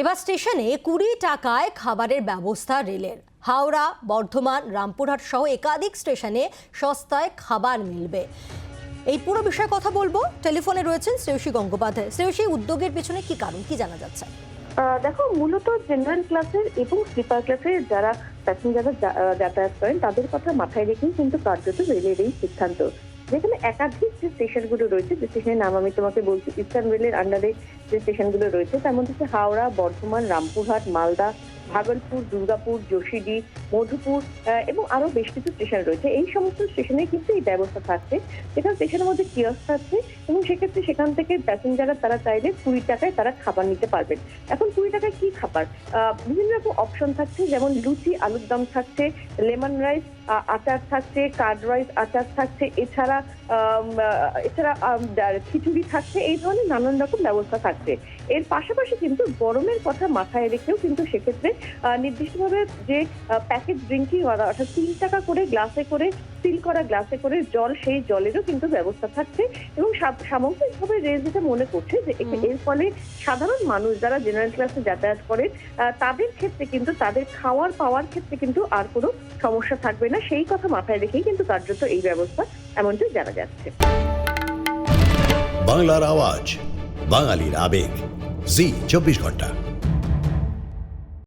এবার স্টেশনে কুড়ি টাকায় খাবারের ব্যবস্থা রেলের। হাওড়া, বর্ধমান, রামপুরহাট সহ একাধিক স্টেশনে সস্তায় খাবার মিলবে। এই পুরো বিষয়ে কথা বলব। টেলিফোনে রয়েছেন শ্রেয়সী গঙ্গোপাধ্যায়। শ্রেয়সী, উদ্যোগের পেছনে কি কারণ? কি জানা যাচ্ছে? দেখো, মূলত জেনারেল ক্লাসের এবং স্লিপার ক্লাসের যারা প্যাসেঞ্জাররা যাতায়াত করেন, তাদের কথা মাথায় রেখেই কিন্তু কার্যত রেলের এই সিদ্ধান্ত। যেখানে একাধিক যে স্টেশনগুলো রয়েছে, যে স্টেশনের নাম আমি তোমাকে বলছি ইস্টার্ন রেলের আন্ডারে যে স্টেশনগুলো রয়েছে, তার মধ্যে হচ্ছে হাওড়া, বর্ধমান, রামপুরহাট, মালদা, ভাগলপুর, দুর্গাপুর, যোশীডি, মধুপুর এবং আরও বেশ কিছু স্টেশন রয়েছে। এই সমস্ত স্টেশনে কিন্তু এই ব্যবস্থা থাকছে। যেখানে স্টেশনের মধ্যে কিয়স থাকছে এবং সেক্ষেত্রে সেখান থেকে প্যাসেঞ্জাররা তারা চাইলে কুড়ি টাকায় তারা খাবার নিতে পারবেন। এখন কুড়ি টাকায় কি খাবার? বিভিন্ন রকম অপশন থাকছে, যেমন লুচি, আলুর দম থাকছে, লেমন রাইস আচার থাকছে, কার্ড রাইস আচার থাকছে, এছাড়া এছাড়া খিচুড়ি থাকছে, এই ধরনের নানান রকম ব্যবস্থা থাকছে। এর পাশাপাশি কিন্তু গরমের কথা মাথায় রেখেও কিন্তু সেক্ষেত্রে নির্দিষ্টভাবে যে প্যাকেট ড্রিঙ্কিং অর্থাৎ তিন টাকা করে গ্লাসে করে সিল করা গ্লাসে করে জল সেই জলেরও কিন্তু ব্যবস্থা থাকছে এবং সামগ্রিকভাবে রেল যেটা মনে করছে যে এর ফলে সাধারণ মানুষ যারা জেনারেল ক্লাসে যাতায়াত করে আহ, তাদের ক্ষেত্রে কিন্তু তাদের খাওয়ার পাওয়ার ক্ষেত্রে কিন্তু আর কোনো সমস্যা থাকবে না। সেই কথা মাথায় রেখেই কিন্তু কার্যত এই ব্যবস্থা এমনটাই জানা যাচ্ছে। বাংলার আওয়াজ বাঙালির আবেগ। জি চব্বিশ ঘণ্টা।